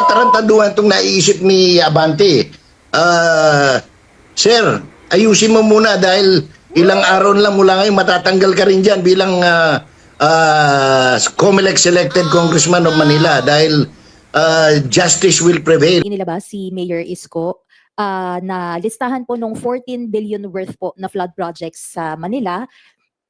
katarantaduhan itong naiisip ni Abante. Ah, sir, ayusin mo muna dahil ilang araw lang mula ngayon matatanggal ka rin dyan bilang ah, ah, COMELEC selected congressman of Manila dahil ah, justice will prevail. inilabas si Mayor Isko ah, na listahan po nung 14 billion worth po na flood projects sa Manila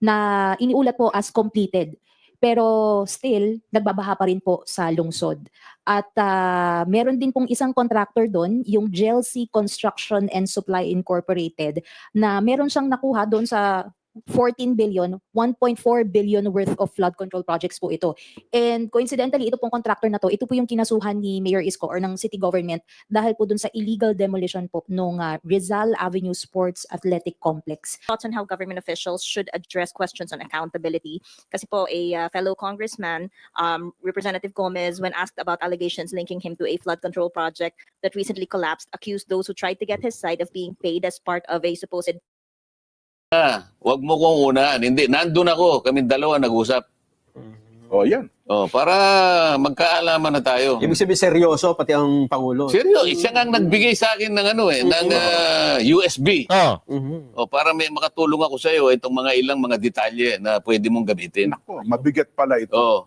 na iniulat po as completed. Pero still, nagbabaha pa rin po sa lungsod. At ah, meron din pong isang contractor doon, yung GLC Construction and Supply Incorporated, na meron siyang nakuha doon sa 14 billion, 1.4 billion worth of flood control projects po ito. And coincidentally, ito pong contractor na to, ito po yung kinasuhan ni Mayor Isko or ng city government dahil po dun sa illegal demolition po nung ah, Rizal Avenue Sports Athletic Complex. thoughts on how government officials should address questions on accountability. Kasi po, a uh, fellow congressman, um, Representative Gomez, when asked about allegations linking him to a flood control project that recently collapsed, accused those who tried to get his side of being paid as part of a supposed Ah, wag mo kong unaan. Hindi, nandun ako. Kami dalawa nag-usap. Oh, yan. Oh, para magkaalaman na tayo. Ibig sabihin seryoso pati ang Pangulo. Seryo, siya nga ang nagbigay sa akin ng ano eh, ng ah, USB. Oh. Oh, para may makatulong ako sa iyo itong mga ilang mga detalye na pwede mong gamitin. Nako, mabigat pala ito. Oh.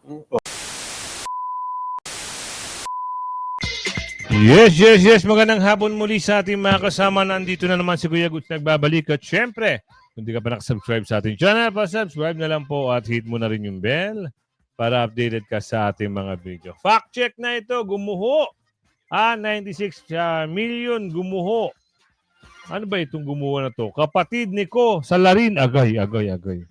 Yes, yes, yes. Magandang hapon muli sa ating mga kasama. Nandito na naman si Kuya Guts nagbabalik. At syempre, kung di ka pa nakasubscribe sa ating channel, pa-subscribe na lang po at hit mo na rin yung bell para updated ka sa ating mga video. Fact check na ito, gumuho. Ah, 96 ah, million gumuho. Ano ba itong gumuho na to? Kapatid ni ko sa Larin. Agay, agay, agay.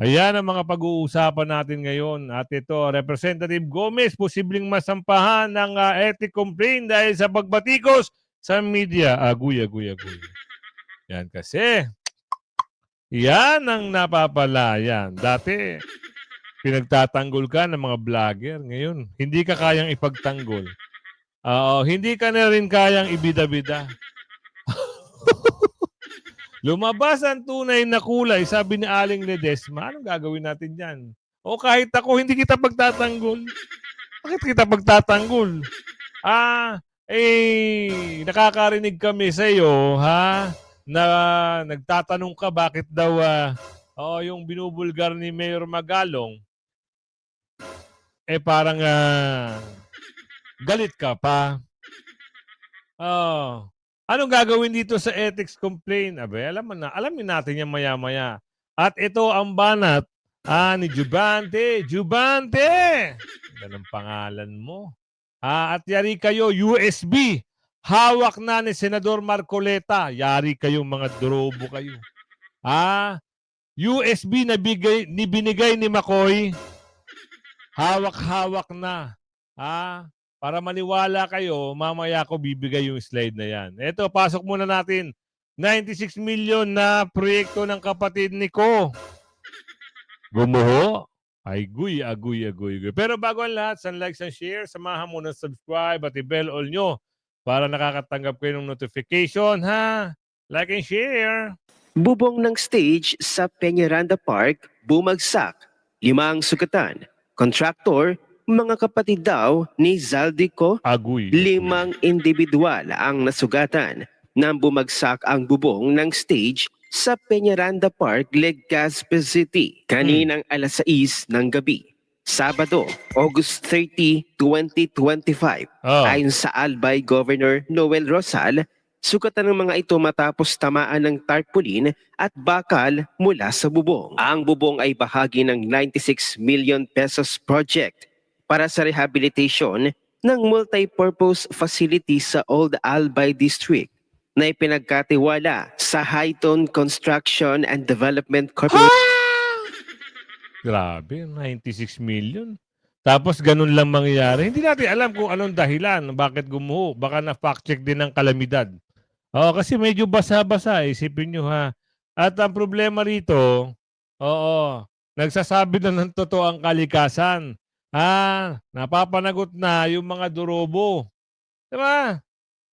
Ayan ang mga pag-uusapan natin ngayon. At ito, Representative Gomez, posibleng masampahan ng ah, ethic complaint dahil sa pagbatikos sa media. Aguy, aguy, aguy. Yan kasi. Yan ang napapala. Yan. Dati, pinagtatanggol ka ng mga vlogger. Ngayon, hindi ka kayang ipagtanggol. Oo, hindi ka na rin kayang ibida-bida. Lumabas ang tunay na kulay, sabi ni Aling Ledesma. Anong gagawin natin dyan? O kahit ako, hindi kita pagtatanggol. Bakit kita pagtatanggol? Ah, eh, nakakarinig kami sa iyo, ha? Na nagtatanong ka bakit daw ah, oh, yung binubulgar ni Mayor Magalong eh parang ah, galit ka pa. Oh, Anong gagawin dito sa ethics complaint? Abe, alam mo na, alamin natin yan maya-maya. At ito ang banat ah, ni Jubante. Jubante! Yan ang pangalan mo. Ah, at yari kayo, USB. Hawak na ni Senador Marcoleta. Yari kayong mga drobo kayo. Ah, USB na bigay, ni binigay ni McCoy. Hawak-hawak na. Ah, para maniwala kayo, mamaya ko bibigay yung slide na yan. Ito, pasok muna natin. 96 million na proyekto ng kapatid ni Ko. Gumuho? Ay, guy, aguy, aguy, aguy. Pero bago ang lahat, san likes and share, samahan mo ng subscribe at i-bell all nyo para nakakatanggap kayo ng notification, ha? Like and share. Bubong ng stage sa Peñaranda Park bumagsak. Limang sugatan. Kontraktor, mga kapatid daw ni Zaldico, Aguy. limang individual ang nasugatan nang bumagsak ang bubong ng stage sa Peñaranda Park, Legazpi City kaninang alas 6 ng gabi. Sabado, August 30, 2025. Oh. Ayon sa Albay Governor Noel Rosal, sugatan ng mga ito matapos tamaan ng tarpaulin at bakal mula sa bubong. Ang bubong ay bahagi ng 96 million pesos project para sa rehabilitation ng multi-purpose facility sa Old Albay District na ipinagkatiwala sa Highton Construction and Development Corporation. Grabe, 96 million. Tapos ganun lang mangyayari. Hindi natin alam kung anong dahilan, bakit gumuho. Baka na-fact check din ng kalamidad. Oo, kasi medyo basa-basa, isipin nyo ha. At ang problema rito, oo, nagsasabi na ng totoo ang kalikasan. Ah, napapanagot na yung mga durobo. Diba?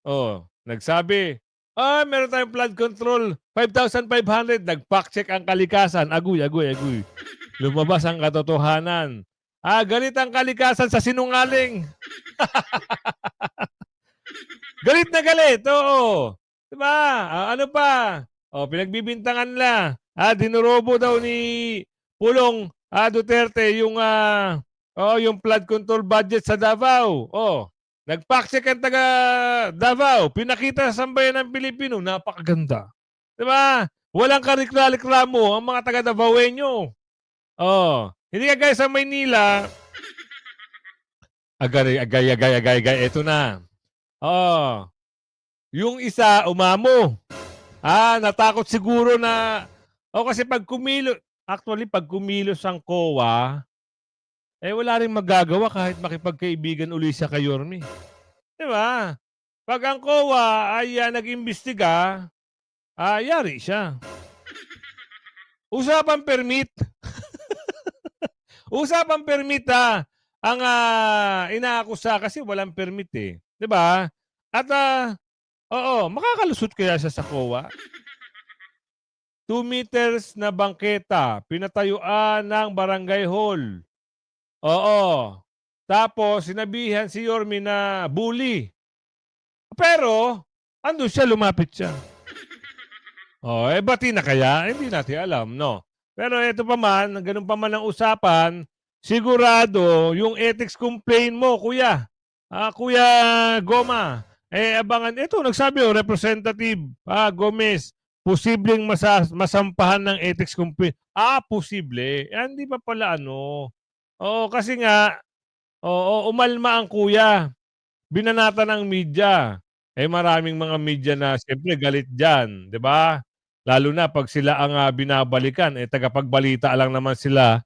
Oh, nagsabi, ah, meron tayong flood control, 5,500. Nag-fact check ang kalikasan. Aguy, aguy, aguy. Lumabas ang katotohanan. Ah, galit ang kalikasan sa sinungaling. Galit na galit, oo. Diba? Ah, ano pa? O, pinagbibintangan na. Ah, dinurobo daw ni Pulong ah, Duterte yung ah, oh, yung flood control budget sa Davao. Oh, nagpaksik ang taga Davao. Pinakita sa sambayan ng Pilipino. Napakaganda. Diba? Walang kariklalikramo ang mga taga Davaoenyo. Oh, hindi ka guys sa Maynila. Agay, agay, agay, agay, agay. Ito na. Oh. Yung isa, umamo. Ah, natakot siguro na... O kasi pag kumilo... Actually, pag kumilos ang COA, eh wala rin magagawa kahit makipagkaibigan uli siya kay Yormi. Di ba? Pag ang COA ay ah, nag-imbestiga, ah, yari siya. Usapang permit. Usapang permit ah. Ang ah, inaakusa kasi walang permit eh. Di ba? At ah, Oo, makakalusot kaya siya sa COA? 2 meters na bangketa, pinatayuan ng barangay hall. Oo. Tapos, sinabihan si Yormi na bully. Pero, andun siya, lumapit siya. Oh, eh, bati na kaya? Hindi natin alam, no? Pero ito pa man, ganun pa man ang usapan, sigurado yung ethics complaint mo, kuya. Ah, kuya Goma, eh, abangan. Ito, nagsabi oh, Representative ah, Gomez, posibleng masa, masampahan ng ethics complaint. Ah, posible. Eh, hindi pa pala ano. Oo, kasi nga, oo, umalma ang kuya. Binanata ng media. Eh, maraming mga media na siyempre galit dyan. di ba? Lalo na pag sila ang ah, binabalikan, eh, tagapagbalita lang naman sila.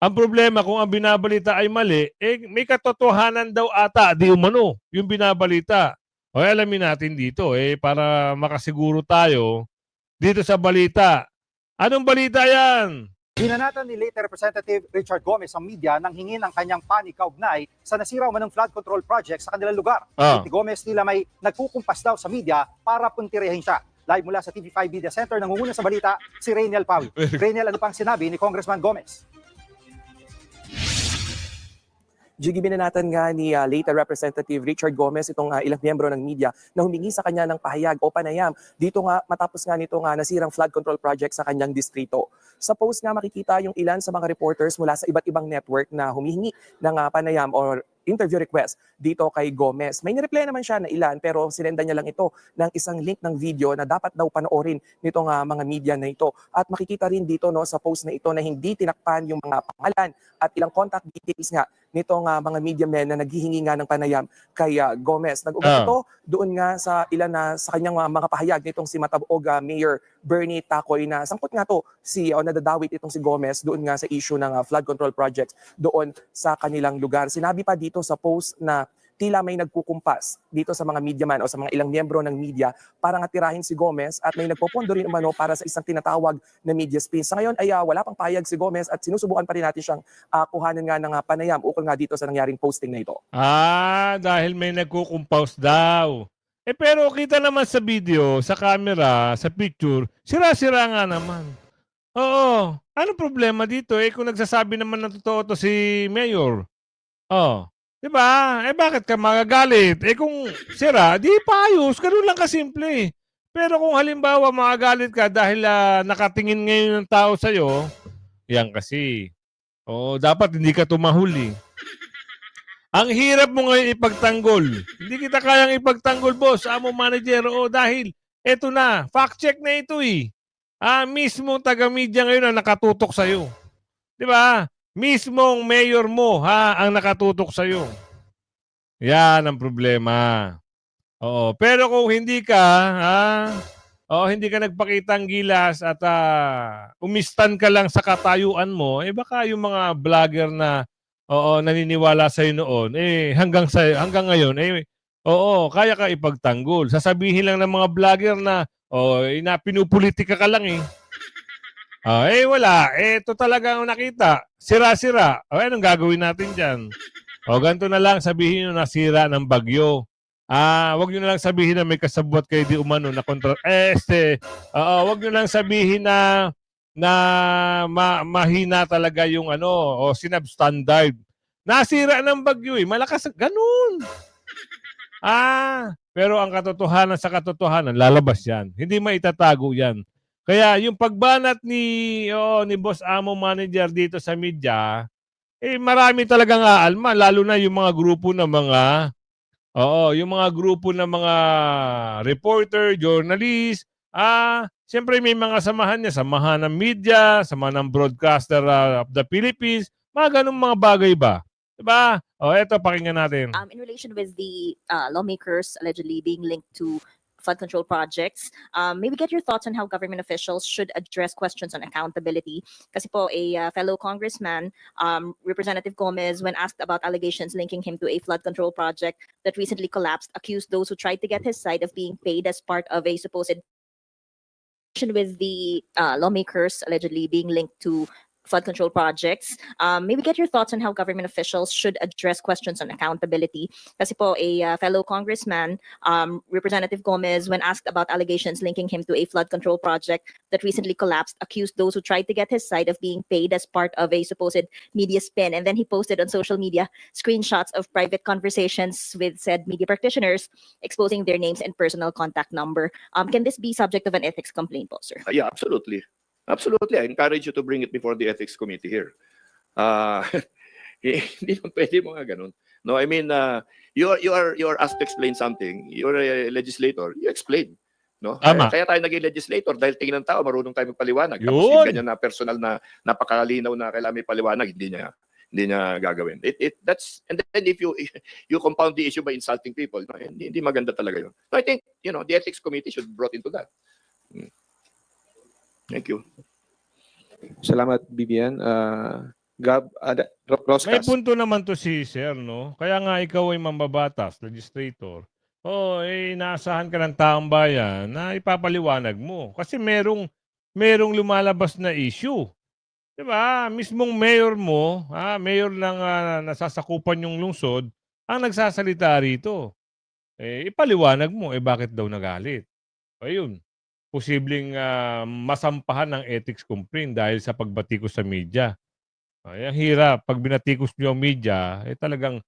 Ang problema kung ang binabalita ay mali, eh, may katotohanan daw ata, di umano, yung binabalita. O alamin natin dito eh para makasiguro tayo dito sa balita. Anong balita yan? Binanatan ni late Representative Richard Gomez ang media nang hingin ang kanyang panig kaugnay sa nasira umanong flood control project sa kanilang lugar. Ah. Si Gomez nila may nagkukumpas daw sa media para puntirehin siya. Live mula sa TV5 Media Center, nangunguna sa balita si Rainiel Pawi. Rainiel, ano pang sinabi ni Congressman Gomez? Jiggy binanatan nga ni uh, late Representative Richard Gomez itong uh, ilang miyembro ng media na humingi sa kanya ng pahayag o panayam dito nga matapos nga nito nga nasirang flood control project sa kanyang distrito. Sa post nga makikita yung ilan sa mga reporters mula sa iba't ibang network na humihingi ng uh, panayam or interview request dito kay Gomez. May nireply naman siya na ilan pero sinenda niya lang ito ng isang link ng video na dapat daw panoorin nitong uh, mga media na ito. At makikita rin dito no sa post na ito na hindi tinakpan yung mga pangalan at ilang contact details nga nitong uh, mga media men na naghihingi nga ng panayam kay uh, Gomez. Nag-ugat ito doon nga sa ilan na sa kanyang uh, mga pahayag nitong si Matabog uh, Mayor Bernie Tacoy na sangkot nga to si o nadadawit itong si Gomez doon nga sa issue ng uh, flood control projects doon sa kanilang lugar. Sinabi pa dito sa post na tila may nagkukumpas dito sa mga media man o sa mga ilang miyembro ng media para nga tirahin si Gomez at may nagpopondo rin umano para sa isang tinatawag na media space. Sa ngayon ay ah, wala pang payag si Gomez at sinusubukan pa rin natin siyang ah, kuhanan nga ng ah, panayam ukol nga dito sa nangyaring posting na ito. Ah, dahil may nagkukumpaus daw. Eh pero kita naman sa video, sa camera, sa picture, sira-sira nga naman. Oo. Ano problema dito? Eh kung nagsasabi naman ng totoo to si Mayor. Oh. 'Di ba? Eh bakit ka magagalit? Eh kung sira, di paayos. Ganun lang kasimple. Pero kung halimbawa magagalit ka dahil ah, nakatingin ngayon ng tao sa'yo, yan kasi. Oo, dapat hindi ka tumahuli. Ang hirap mo ngayon ipagtanggol. Hindi kita kayang ipagtanggol, boss. Amo manager. O dahil, eto na. Fact check na ito eh. Ah, mismo taga-media ngayon ang nakatutok sa'yo. Di ba? Mismong mayor mo, ha, ang nakatutok sa'yo. Yan ang problema. Oo. Pero kung hindi ka, ha, o hindi ka nagpakitang gilas at ah, umistan ka lang sa katayuan mo, eh baka yung mga vlogger na Oo, naniniwala sa noon. Eh hanggang sa hanggang ngayon eh oo, kaya ka ipagtanggol. Sasabihin lang ng mga vlogger na oh, eh, na pinupolitika ka lang eh. Ah, eh wala, eh ito talaga ang nakita. Sira-sira. O anong gagawin natin diyan? O ganito na lang sabihin niyo nasira ng bagyo. Ah, wag niyo na lang sabihin na may kasabwat kayo di umano na kontra eh, este, oo, wag niyo lang sabihin na na ma- mahina talaga yung ano, o sinabstandard. Nasira ng bagyo eh. Malakas, ganun. Ah, pero ang katotohanan sa katotohanan, lalabas yan. Hindi maitatago yan. Kaya yung pagbanat ni, oh, ni Boss Amo Manager dito sa media, eh marami talagang aalma, lalo na yung mga grupo ng mga, oo, yung mga grupo ng mga reporter, journalist, ah, siyempre may mga samahan niya, samahan ng media, samahan ng broadcaster ah, of the Philippines, mga ganun mga bagay ba? Diba? O, eto, pakinggan natin. Um, in relation with the uh, lawmakers allegedly being linked to flood control projects, um, maybe get your thoughts on how government officials should address questions on accountability. Kasi po, a uh, fellow congressman, um, Representative Gomez, when asked about allegations linking him to a flood control project that recently collapsed, accused those who tried to get his side of being paid as part of a supposed with the uh, lawmakers allegedly being linked to flood control projects. Um, maybe get your thoughts on how government officials should address questions on accountability. Kasi po, a uh, fellow congressman, um, Representative Gomez, when asked about allegations linking him to a flood control project that recently collapsed, accused those who tried to get his side of being paid as part of a supposed media spin. And then he posted on social media screenshots of private conversations with said media practitioners, exposing their names and personal contact number. Um, can this be subject of an ethics complaint po, sir? Uh, Yeah, absolutely. Absolutely. I encourage you to bring it before the ethics committee here. Uh, hindi naman pwede mga ganun. No, I mean, uh, you are you are you are asked to explain something. You're a legislator. You explain. No? Tama. Kaya, tayo naging legislator dahil tingin ng tao marunong tayo magpaliwanag. Tapos Yun. yung ganyan na personal na napakalinaw na kailangan may paliwanag, hindi niya hindi niya gagawin. It, it that's and then if you you compound the issue by insulting people, no, hindi, hindi maganda talaga 'yun. So I think, you know, the ethics committee should brought into that. Mm. Thank you. Salamat, Bibian. Uh, Gab, ada, Ro- May Roscas. punto naman to si Sir, no? Kaya nga ikaw ay mambabatas, legislator. Oh, eh, naasahan ka ng taong bayan na ipapaliwanag mo. Kasi merong, merong lumalabas na issue. Di ba? Mismong mayor mo, ah, mayor ng ah, nasasakupan yung lungsod, ang nagsasalita rito. Eh, ipaliwanag mo, eh bakit daw nagalit? Ayun. Posibleng ah, masampahan ng ethics complaint dahil sa pagbatikos sa media. Ay, ang hirap. Pag binatikos nyo ang media, eh talagang,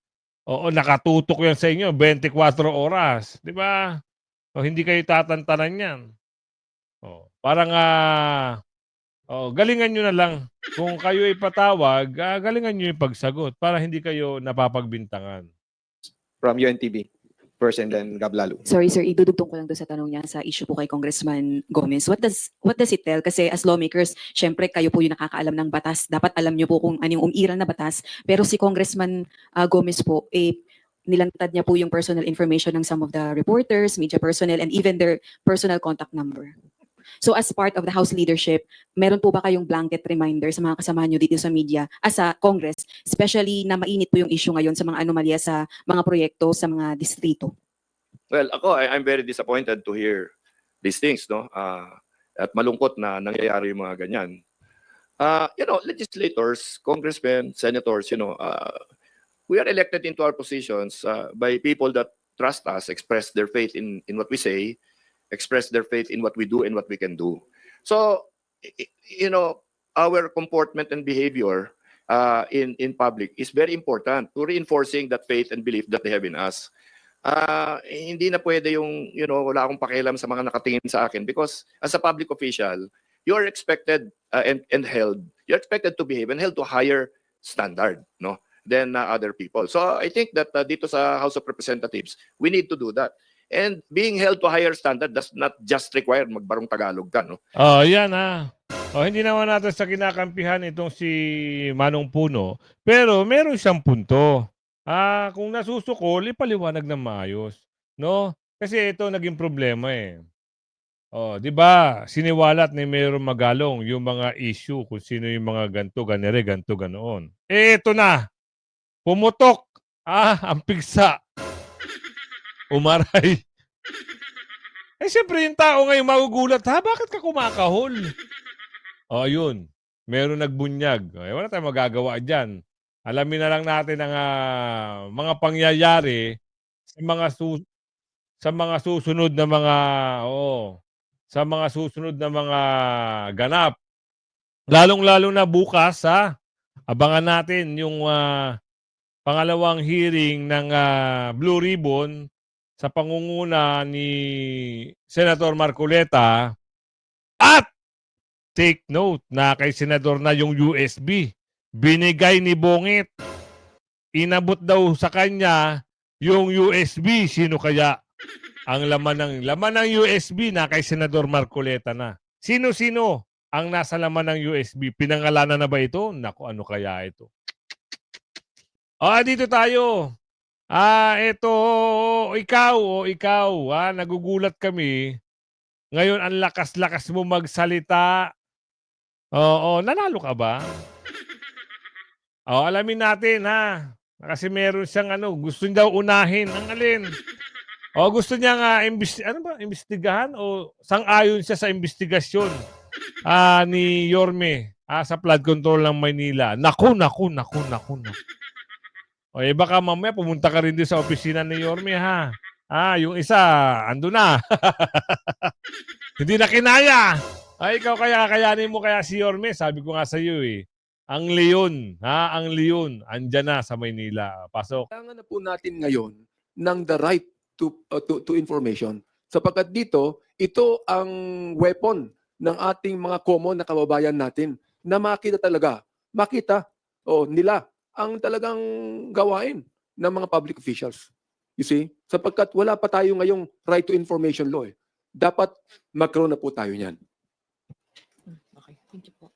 oo, nakatutok yan sa inyo, 24 oras. Di ba? O, hindi kayo tatantanan yan. O, parang, ah, oh, galingan nyo na lang. Kung kayo ipatawag, ah, galingan nyo yung pagsagot para hindi kayo napapagbintangan. from UNTV. First and then Gab Lalo. Sorry sir, idudugtong ko lang doon sa tanong niya sa issue po kay Congressman Gomez. What does what does it tell? Kasi as lawmakers, syempre kayo po yung nakakaalam ng batas. Dapat alam niyo po kung ano yung umiral na batas. Pero si Congressman ah, Gomez po, eh, nilantad niya po yung personal information ng some of the reporters, media personnel, and even their personal contact number. So as part of the House leadership, meron po ba kayong blanket reminder sa mga kasamahan nyo dito sa media, as sa Congress, especially na mainit po yung issue ngayon sa mga anomalya sa mga proyekto sa mga distrito? Well, ako, I, I'm very disappointed to hear these things, no? Ah, at malungkot na nangyayari yung mga ganyan. Uh, you know, legislators, congressmen, senators, you know, uh, we are elected into our positions uh, by people that trust us, express their faith in, in what we say, express their faith in what we do and what we can do. So, you know, our comportment and behavior uh, in, in public is very important to reinforcing that faith and belief that they have in us. Ah, hindi na pwede yung, you know, wala akong pakialam sa mga nakatingin sa akin because as a public official, you're expected uh, and, and held, you're expected to behave and held to higher standard, no, than uh, other people. So I think that uh, dito sa House of Representatives, we need to do that. And being held to higher standard does not just require magbarong Tagalog ka, no? Oh, yan ah. Oh, hindi naman natin sa kinakampihan itong si Manong Puno, pero meron siyang punto. Ah, kung nasusukol, ipaliwanag ng maayos, no? Kasi ito naging problema eh. Oh, 'di ba? Siniwalat ni Mayor Magalong yung mga issue kung sino yung mga ganto, ganere, ganto, ganoon. Eh ito na. Pumutok. Ah, ang pigsa. Umaray. Eh, siyempre, yung tao ngayon magugulat, ha? Bakit ka kumakahol? O, yun. Meron nagbunyag. Eh, wala tayong magagawa dyan. Alamin na lang natin ang ah, mga pangyayari sa mga su sa mga susunod na mga oo, sa mga susunod na mga ganap. Lalong-lalo na bukas ha. Abangan natin yung ah, pangalawang hearing ng ah, Blue Ribbon sa pangunguna ni Senator Marcoleta at take note na kay Senador na yung USB. Binigay ni Bongit. Inabot daw sa kanya yung USB. Sino kaya ang laman ng laman ng USB na kay Senador Marcoleta na? Sino-sino ang nasa laman ng USB? Pinangalanan na ba ito? Naku, ano kaya ito? Ah, dito tayo. Ah, ito, ikaw, o ikaw, ah, nagugulat kami. Ngayon, ang lakas-lakas mo magsalita. Oo, nanalo ka ba? Oo, alamin natin, ha? Kasi meron siyang ano, gusto niya daw unahin. Ang alin? O gusto niya nga, imbis, ano ba, imbestigahan? O sang-ayon siya sa investigasyon ah, ni Yorme ah, sa flood control ng Maynila. Naku, naku, naku, naku, naku. O eh baka mamaya pumunta ka rin din sa opisina ni Yorme ha. Ah, yung isa, ando na. Hindi na kinaya. Ay, ikaw kaya kayanin mo kaya si Yorme. Sabi ko nga sa iyo eh. Ang leon, ha? Ang leon, andyan na sa Maynila. Pasok. Kailangan na po natin ngayon ng the right to, uh, to, to information. Sapagkat dito, ito ang weapon ng ating mga common na kababayan natin na makita talaga, makita o nila ang talagang gawain ng mga public officials. You see? Sapagkat wala pa tayo ngayong right to information law. Eh. Dapat magkaroon na po tayo niyan. Okay, thank you po.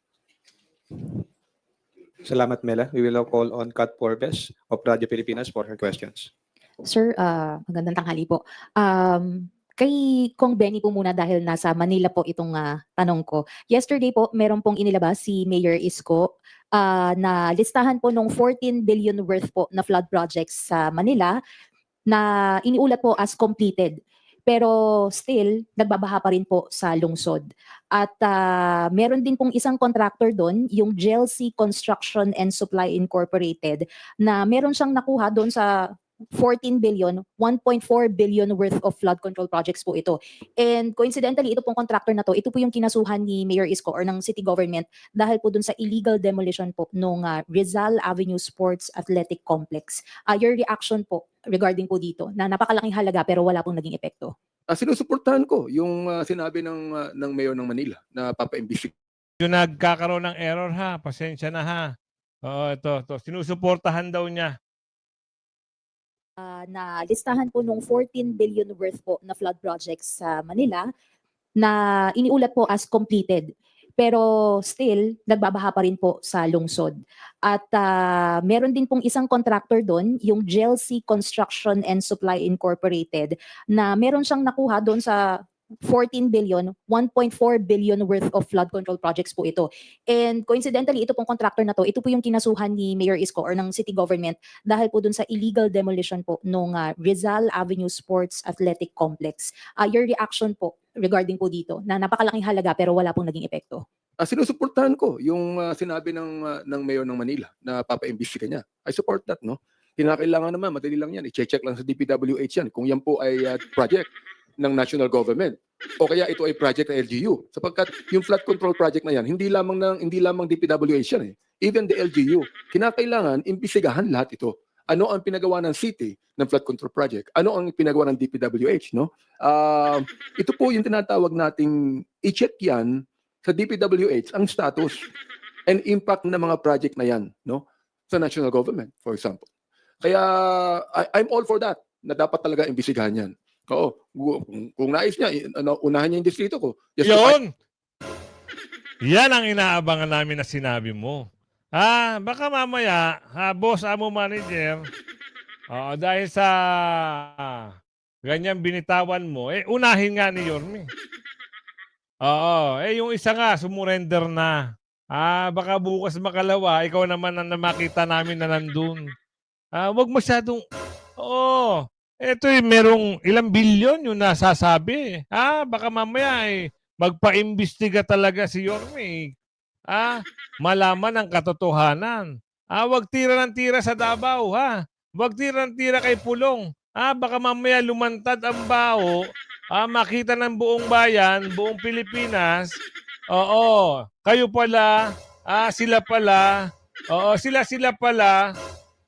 Salamat, Mela. We will now call on Kat Forbes of Radio Pilipinas for her questions. Sir, ah, magandang tanghali po. Um, kay Kong Benny po muna dahil nasa Manila po itong ah, tanong ko. Yesterday po, meron pong inilabas si Mayor Isko ah, na listahan po nung 14 billion worth po na flood projects sa Manila na iniulat po as completed. Pero still, nagbabaha pa rin po sa lungsod. At ah, meron din pong isang contractor doon, yung GLC Construction and Supply Incorporated, na meron siyang nakuha doon sa 14 billion, 1.4 billion worth of flood control projects po ito. And coincidentally, ito pong contractor na to, ito po yung kinasuhan ni Mayor Isko or ng city government dahil po dun sa illegal demolition po nung ah, Rizal Avenue Sports Athletic Complex. Ah, your reaction po regarding po dito na napakalaking halaga pero wala pong naging epekto. Uh, sinusuportahan ko yung ah, sinabi ng, ah, ng mayor ng Manila na papa-imbisig Yung nagkakaroon ng error ha, pasensya na ha. Oo, ito, ito. Sinusuportahan daw niya. Ah, na listahan po nung 14 billion worth po na flood projects sa Manila na iniulat po as completed. Pero still, nagbabaha pa rin po sa lungsod. At ah, meron din pong isang contractor doon, yung GLC Construction and Supply Incorporated, na meron siyang nakuha doon sa 14 billion, 1.4 billion worth of flood control projects po ito. And coincidentally, ito pong contractor na to, ito po yung kinasuhan ni Mayor Isko or ng city government dahil po dun sa illegal demolition po nung ah, Rizal Avenue Sports Athletic Complex. Ah, your reaction po regarding po dito na napakalaking halaga pero wala pong naging epekto. Ah, sinusuportahan ko yung ah, sinabi ng ah, ng mayor ng Manila na papa-imbestiga niya. I support that, no? Kinakailangan naman, madali lang yan. I-check lang sa DPWH yan kung yan po ay ah, project ng national government. O kaya ito ay project ng LGU sapagkat yung flood control project na yan hindi lamang ng hindi lamang DPWH yan eh. Even the LGU kinakailangan imbestigahan lahat ito. Ano ang pinagawa ng city ng flood control project? Ano ang pinagawa ng DPWH no? Ah, ito po yung tinatawag nating i-check yan sa DPWH ang status and impact ng mga project na yan no? Sa national government for example. Kaya I, I'm all for that na dapat talaga imbestigahan yan Oo, kung, kung nais niya ano, unahan niya yung distrito ko Just Yun! Yan ang inaabangan namin na sinabi mo. Ah, baka mamaya, ha, boss, amo manager, oo, dahil sa ganyan binitawan mo, eh, unahin nga ni Yorme. Oo, eh, yung isa nga, sumurrender na. Ah, baka bukas makalawa, ikaw naman ang makita namin na nandun. Ah, wag masyadong, oo, eto eh, merong ilang bilyon yung nasasabi. Ah, baka mamaya eh, magpa-imbestiga talaga si Yorme. Ah, malaman ang katotohanan. Ah, wag tira ng tira sa Davao, ha? Wag tira ng tira kay Pulong. Ah, baka mamaya lumantad ang bao. Ah, makita ng buong bayan, buong Pilipinas. Oo, kayo pala, ah, sila pala. Oo, sila sila pala.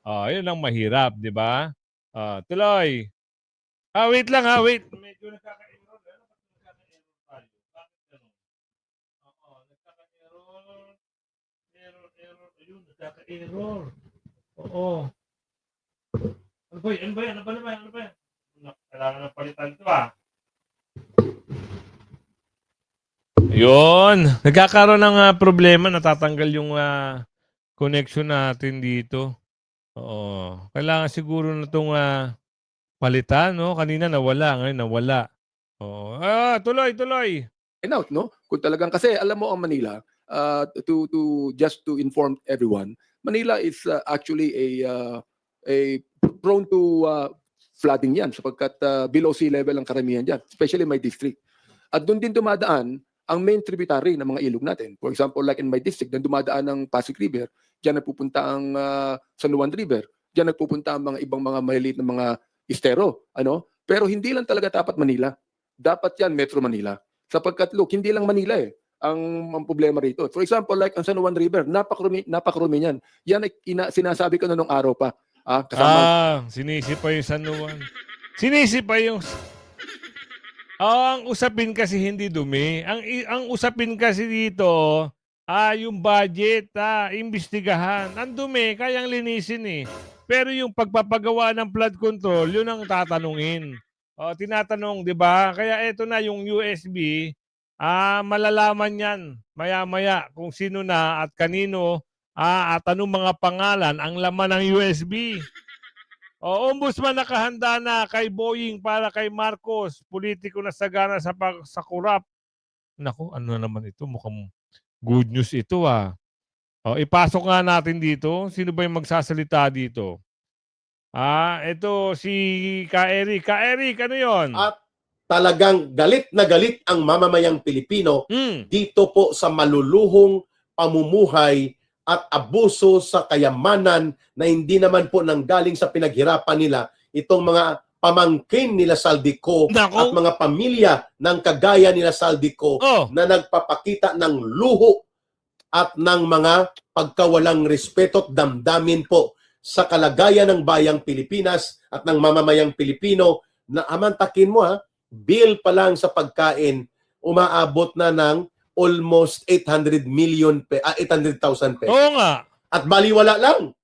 Oh, yun ang mahirap, di ba? Ah, tuloy. Ah, wait lang ha, wait. Medyo nagkaka-error. Ano ba nagkaka-error tayo? Bakit ganun? Oo, nagkaka-error. Error, error. Ayun, nagkaka-error. Oo. Ano ba yan? Ano ba yan? Ano ba yan? Ano ba yan? Kailangan ng palitan to ah. Yun. Nagkakaroon ng ah, problema. Natatanggal yung ah, connection natin dito. Oo. Kailangan siguro na itong ah, palitan, no? Kanina nawala, ngayon nawala. Oo. Ah, tuloy, tuloy. And out, no? Kung talagang, kasi alam mo ang Manila, uh, to, to, just to inform everyone, Manila is uh, actually a, uh, a prone to uh, flooding yan sapagkat uh, below sea level ang karamihan dyan, especially my district. At doon din dumadaan ang main tributary ng mga ilog natin. For example, like in my district, doon dumadaan ang Pasig River, diyan nagpupunta ang uh, San Juan River, diyan nagpupunta ang mga ibang mga maliliit na mga estero, ano? Pero hindi lang talaga dapat Manila. Dapat yan Metro Manila. Sapagkat look, hindi lang Manila eh ang, ang problema rito. For example, like ang San Juan River, napakarumi, napakarumi niyan. Yan ay ina, sinasabi ko na nung araw pa. Ah, kasama, Ah, sinisi pa yung San Juan. Sinisi pa yung... Oh, ang usapin kasi hindi dumi. Ang ang usapin kasi dito, ah, yung budget, ah, imbestigahan. Ang dumi, kayang linisin eh. Pero yung pagpapagawa ng flood control, yun ang tatanungin. Oh, tinatanong, 'di ba? Kaya eto na yung USB, ah, malalaman 'yan maya-maya kung sino na at kanino ah, at anong mga pangalan ang laman ng USB. O, ombudsman nakahanda na kay Boying para kay Marcos, politiko na sagana sa sa kurap. Nako, ano na naman ito? Mukhang good news ito ah. O, ipasok nga natin dito. Sino ba yung magsasalita dito? Ah, ito si Ka Eric. Ka Eric, ano yon? At talagang galit na galit ang mamamayang Pilipino Hmm. dito po sa maluluhong pamumuhay at abuso sa kayamanan na hindi naman po nanggaling sa pinaghirapan nila itong mga pamangkin nila Saldico Nako. at mga pamilya ng kagaya nila Saldico Oh, na nagpapakita ng luho at ng mga pagkawalang respeto at damdamin po sa kalagayan ng bayang Pilipinas at ng mamamayang Pilipino na amantakin mo ha, bill pa lang sa pagkain umaabot na ng almost 800 million pe, ah, 800,000 pesos. oo nga. At baliwala lang.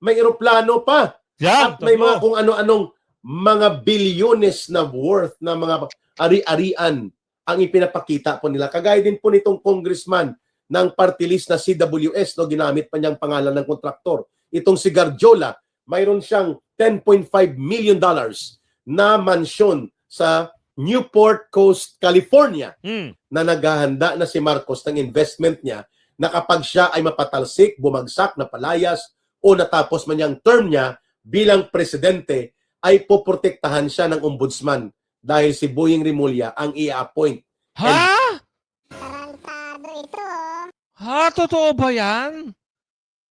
May eroplano pa. Yan, At may mga kung ano-anong mga bilyones na worth na mga ari-arian ang ipinapakita po nila. Kagaya din po nitong congressman ng party list na CWS, no, ginamit pa niyang pangalan ng kontraktor. Itong si Garjola, mayroon siyang 10.5 million dollars na mansyon sa Newport Coast, California Hmm. na naghahanda na si Marcos ng investment niya na kapag siya ay mapatalsik, bumagsak, napalayas o natapos man yung term niya bilang presidente ay poprotektahan siya ng ombudsman dahil si Boying Rimulya ang i-appoint. Ha? Ha? Totoo ba yan?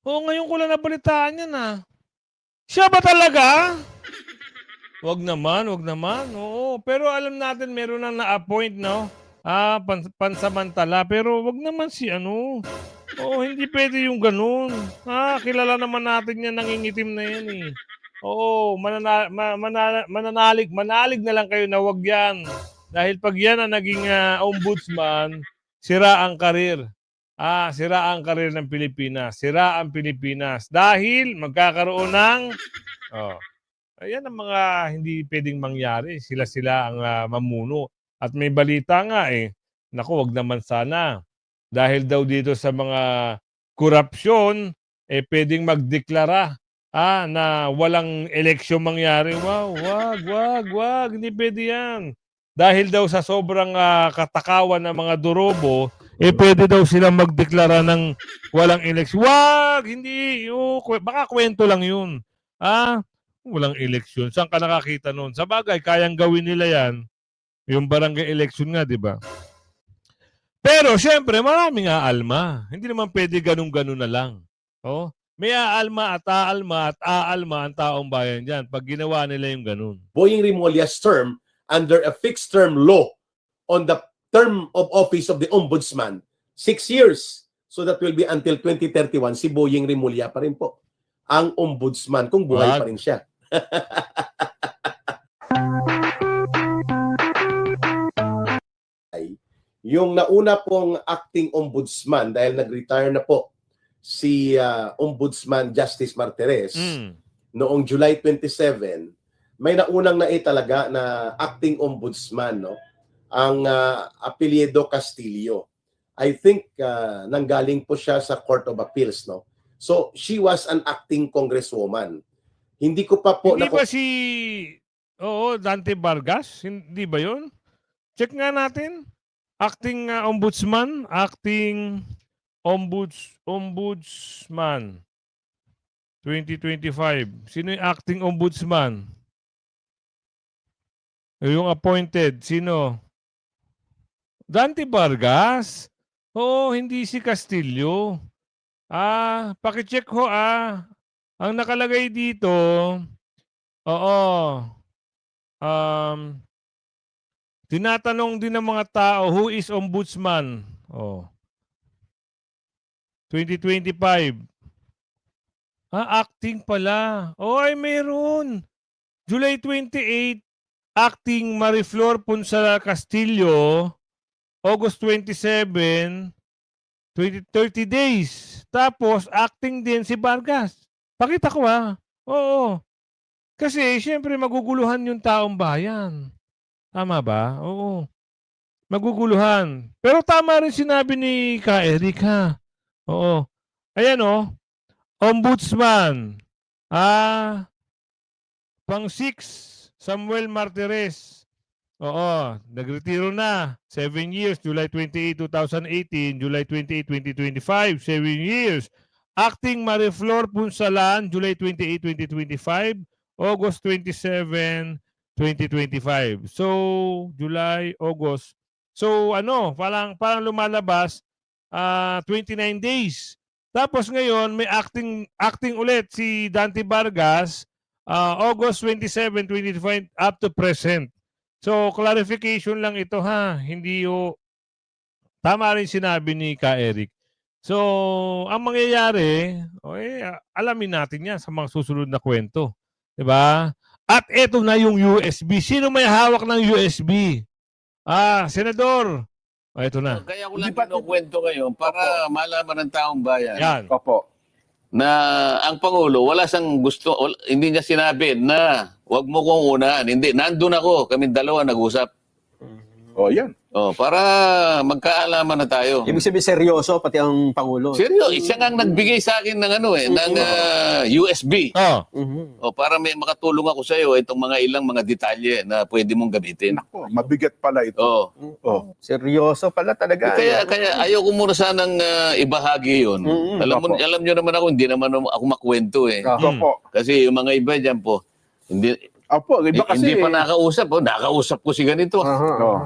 Oo, ngayon ko lang nabalitaan yan ah. Siya ba talaga? Wag naman, wag naman. Oo, pero alam natin meron nang na-appoint, no? Ah, pan- pansamantala. Pero wag naman si ano. Oo, hindi pwede yung ganun. Ah, kilala naman natin yan, nangingitim na yan eh. Oo, manana, ma, manana- mananalig, manalig na lang kayo na wag yan. Dahil pag yan ang naging ah, ombudsman, sira ang karir. Ah, sira ang karir ng Pilipinas. Sira ang Pilipinas. Dahil magkakaroon ng... Oh, ayan ang mga hindi pwedeng mangyari. Sila-sila ang ah, mamuno. At may balita nga eh. Naku, wag naman sana. Dahil daw dito sa mga korupsyon, eh pwedeng magdeklara ah, na walang eleksyon mangyari. Wow, wag, wag, wag. Hindi pwede yan. Dahil daw sa sobrang ah, katakawan ng mga durobo, eh pwede daw silang magdeklara ng walang eleksyon. Wag! Hindi. Oh, baka kwento lang yun. Ah, walang eleksyon. Saan ka nakakita noon? Sa bagay, kayang gawin nila yan. Yung barangay election nga, di ba? Pero, syempre, maraming aalma. Hindi naman pwede ganun-ganun na lang. Oh, may aalma at aalma at aalma ang taong bayan dyan pag ginawa nila yung ganun. Boying Rimolia's term under a fixed term law on the term of office of the ombudsman, six years. So that will be until 2031, si Boying Rimulya pa rin po. Ang ombudsman, kung buhay What? pa rin siya. yung nauna pong acting ombudsman dahil nag-retire na po si ah, Ombudsman Justice Martirez Mm. noong July 27, may naunang naitalaga na acting ombudsman, no? Ang uh, apelyido Castillo. I think ah, nanggaling po siya sa Court of Appeals, no? So, she was an acting congresswoman. Hindi ko pa po Hindi naku- ba si Oo, Dante Vargas? Hindi ba 'yun? Check nga natin. Acting uh, ombudsman, acting ombuds ombudsman 2025. Sino yung acting ombudsman? Yung appointed, sino? Dante Vargas? Oo, hindi si Castillo. Ah, pakicheck ho ah. Ang nakalagay dito, oo, um, tinatanong din ng mga tao, who is ombudsman? Oh. 2025. Ah, acting pala. Oh, ay meron. July 28, acting Mariflor Punsala Castillo. August 27, 20, 30 days. Tapos, acting din si Vargas. Pakita ko ha. Oo. Kasi, syempre, maguguluhan yung taong bayan. Tama ba? Oo. Maguguluhan. Pero tama rin sinabi ni Ka Eric ha. Oo. Ayan oh. Ombudsman. Ah. Pang 6. Samuel Martirez. Oo. Nagretiro na. 7 years. July 28, 2018. July 28, 2025. 7 years. Acting Mariflor Punsalan. July 28, 2025. August 27, 2025. So, July, August. So, ano, parang, parang lumalabas ah 29 days. Tapos ngayon, may acting acting ulit si Dante Vargas ah, August 27, 2025 up to present. So, clarification lang ito ha. Hindi yo tama rin sinabi ni Ka Eric. So, ang mangyayari, o eh, alamin natin yan sa mga susunod na kwento. 'Di ba? At eto na yung USB. Sino may hawak ng USB? Ah, Senador. O, eto na. Kaya ko lang kinukwento ngayon para malaman ng taong bayan Yan. Opo. na ang Pangulo, wala siyang gusto, wala- hindi niya sinabi na wag mo kong unahan. Hindi, nandun ako, kami dalawa nag-usap. Oh, yan. Oh, para magkaalaman na tayo. Ibig sabihin seryoso pati ang Pangulo. Seryo, siya nga ang nagbigay sa akin ng ano eh, ng ah, USB. Oh. O para may makatulong ako sa iyo itong mga ilang mga detalye na pwede mong gamitin. Nako, mabigat pala ito. Oh. Oh. Seryoso pala talaga. Kaya kaya ayaw ko muna sanang ah, ibahagi 'yon. Mm, alam mo opo. alam niyo naman ako hindi naman ako makwento eh. Opo. Kasi yung mga iba diyan po hindi Opo, iba eh, kasi. hindi pa nakausap, oh, nakausap ko si ganito. Oh.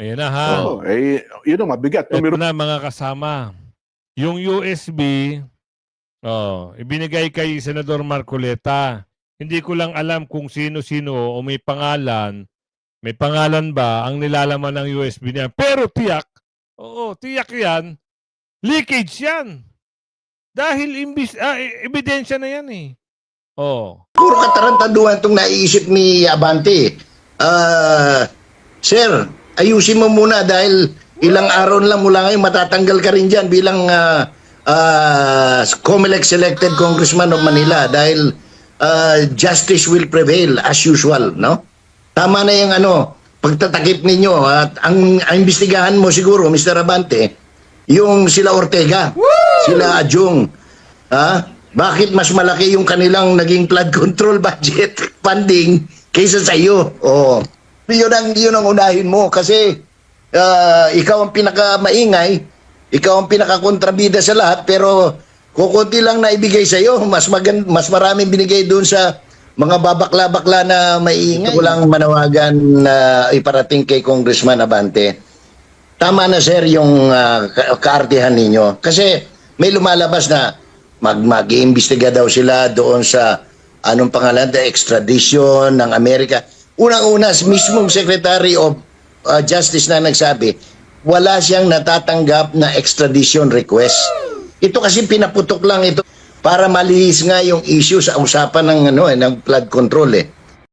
Ayan na ha. Oh, eh, yun ang mabigat. Ito Numero na mga kasama. Yung USB, oh, ibinigay kay Senador Marcoleta. Hindi ko lang alam kung sino-sino o may pangalan. May pangalan ba ang nilalaman ng USB niya? Pero tiyak, oo, tiyak yan. Leakage yan. Dahil imbis, ah, e- ebidensya na yan eh. Oh. Puro katarantaduhan itong naiisip ni Abante. Ah, sir, ayusin mo muna dahil ilang araw lang mula ngayon matatanggal ka rin dyan bilang ah, ah, COMELEC selected congressman of Manila dahil ah, justice will prevail as usual, no? Tama na yung ano, pagtatakip ninyo at ang, ang imbestigahan mo siguro, Mr. Abante, yung sila Ortega, sila Adjung, ha? Bakit mas malaki yung kanilang naging flood control budget funding kaysa sa iyo? Oo. Yun ang, yun ang unahin mo kasi ah, ikaw ang pinakamaingay, ikaw ang pinakakontrabida sa lahat pero kukunti lang na ibigay sa iyo, mas magan, mas maraming binigay doon sa mga babakla-bakla na maiingay. Ito ko lang manawagan na iparating kay Congressman Abante. Tama na sir yung ah, ka- kaartihan ninyo. Kasi may lumalabas na mag mag-iimbestiga daw sila doon sa anong pangalan, the extradition ng Amerika. Unang-una, mismong Secretary of uh, Justice na nagsabi, wala siyang natatanggap na extradition request. Ito kasi pinaputok lang ito para malihis nga yung issue sa usapan ng ano eh, ng flood control eh.